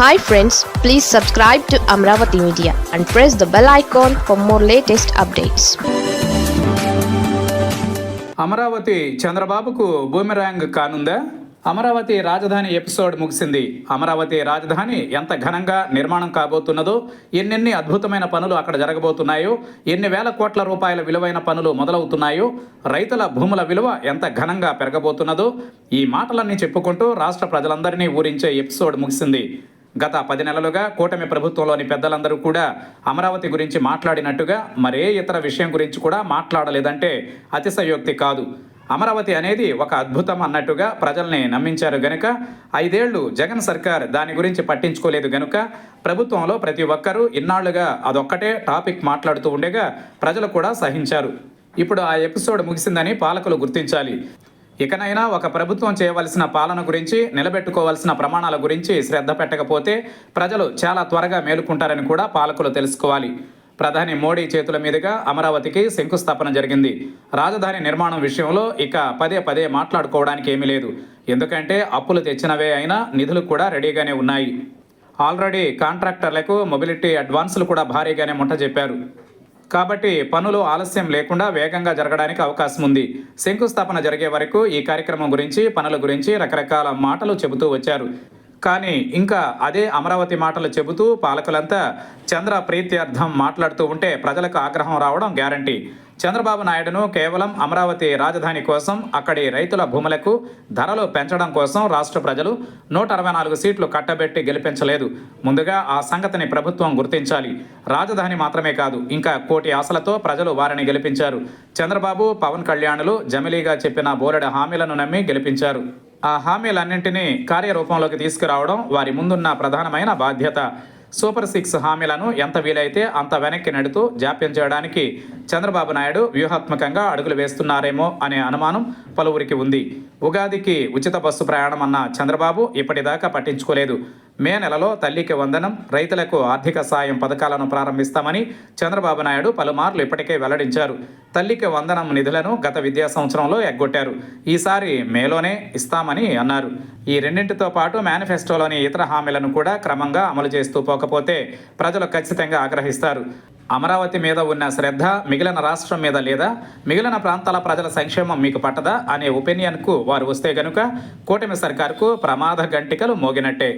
Hi friends please subscribe to Amaravati media and press the bell icon for more latest updates Amaravati చంద్రబాబుకు boomerang కానుందా? Amaravati రాజధాని episode ముగిసింది. అమరావతి రాజధాని ఎంత ఘనంగా నిర్మాణం కాబోతున్నదో ఎన్నెన్ని అద్భుతమైన పనులు అక్కడ జరగబోతున్నాయో ఎన్ని వేల కోట్ల రూపాయల విలువైన పనులు మొదలవుతున్నాయో రైతుల భూముల విలువ ఎంత ఘనంగా పెరగబోతున్నదో ఈ మాటలన్నీ చెప్పుకుంటూ రాష్ట్ర ప్రజలందరినీ ఊరించే ఎపిసోడ్ ముగిసింది. గత పది నెలలుగా కూటమి ప్రభుత్వంలోని పెద్దలందరూ కూడా అమరావతి గురించి మాట్లాడినట్టుగా మరే ఇతర విషయం గురించి కూడా మాట్లాడలేదంటే అతిశయోక్తి కాదు. అమరావతి అనేది ఒక అద్భుతం అన్నట్టుగా ప్రజల్ని నమ్మించారు గనుక ఐదేళ్ళు జగన్ సర్కార్ దాని గురించి పట్టించుకోలేదు గనుక ప్రభుత్వంలో ప్రతి ఒక్కరూ ఇన్నాళ్ళుగా అదొక్కటే టాపిక్ మాట్లాడుతూ ఉండగా ప్రజలు కూడా సహించారు. ఇప్పుడు ఆ ఎపిసోడ్ ముగిసిందని పాలకులు గుర్తించాలి. ఇకనైనా ఒక ప్రభుత్వం చేయవలసిన పాలన గురించి నిలబెట్టుకోవాల్సిన ప్రమాణాల గురించి శ్రద్ధ పెట్టకపోతే ప్రజలు చాలా త్వరగా మేలుకుంటారని కూడా పాలకులు తెలుసుకోవాలి. ప్రధాని మోడీ చేతుల మీదుగా అమరావతికి శంకుస్థాపన జరిగింది. రాజధాని నిర్మాణం విషయంలో ఇక పదే పదే మాట్లాడుకోవడానికి ఏమీ లేదు. ఎందుకంటే అప్పులు తెచ్చినవే అయినా నిధులు కూడా రెడీగానే ఉన్నాయి. ఆల్రెడీ కాంట్రాక్టర్లకు మొబిలిటీ అడ్వాన్సులు కూడా భారీగానే ముంట చెప్పారు కాబట్టి పనులు ఆలస్యం లేకుండా వేగంగా జరగడానికి అవకాశం ఉంది. శంకుస్థాపన జరిగే వరకు ఈ కార్యక్రమం గురించి పనుల గురించి రకరకాల మాటలు చెబుతూ వచ్చారు. కానీ ఇంకా అదే అమరావతి మాటలు చెబుతూ పాలకులంతా చంద్ర ప్రీత్యర్థం మాట్లాడుతూ ఉంటే ప్రజలకు ఆగ్రహం రావడం గ్యారంటీ. చంద్రబాబు నాయుడును కేవలం అమరావతి రాజధాని కోసం అక్కడి రైతుల భూములకు ధరలు పెంచడం కోసం రాష్ట్ర ప్రజలు నూట అరవై నాలుగు సీట్లు కట్టబెట్టి గెలిపించలేదు. ముందుగా ఆ సంగతిని ప్రభుత్వం గుర్తించాలి. రాజధాని మాత్రమే కాదు ఇంకా కోటి ఆశలతో ప్రజలు వారిని గెలిపించారు. చంద్రబాబు పవన్ కళ్యాణులు జమిలీగా చెప్పిన బోలెడు హామీలను నమ్మి గెలిపించారు. ఆ హామీలన్నింటినీ కార్యరూపంలోకి తీసుకురావడం వారి ముందున్న ప్రధానమైన బాధ్యత. సూపర్ సిక్స్ హామీలను ఎంత వీలైతే అంత వెనక్కి నెడుతూ జాప్యం చేయడానికి చంద్రబాబు నాయుడు వ్యూహాత్మకంగా అడుగులు వేస్తున్నారేమో అనే అనుమానం పలువురికి ఉంది. ఉగాదికి ఉచిత బస్సు ప్రయాణం అన్న చంద్రబాబు ఇప్పటిదాకా పట్టించుకోలేదు. మే నెలలో తల్లికి వందనం రైతులకు ఆర్థిక సాయం పథకాలను ప్రారంభిస్తామని చంద్రబాబు నాయుడు పలుమార్లు ఇప్పటికే వెల్లడించారు. తల్లికి వందనం నిధులను గత విద్యా సంవత్సరంలో ఎగ్గొట్టారు. ఈసారి మేలోనే ఇస్తామని అన్నారు. ఈ రెండింటితో పాటు మేనిఫెస్టోలోని ఇతర హామీలను కూడా క్రమంగా అమలు చేస్తూ పోకపోతే ప్రజలు ఖచ్చితంగా ఆగ్రహిస్తారు. అమరావతి మీద ఉన్న శ్రద్ధ మిగిలిన రాష్ట్రం మీద లేదా మిగిలిన ప్రాంతాల ప్రజల సంక్షేమం మీకు పట్టదా అనే ఒపీనియన్కు వారు వస్తే గనుక కూటమి సర్కార్కు ప్రమాద గంటికలు మోగినట్టే.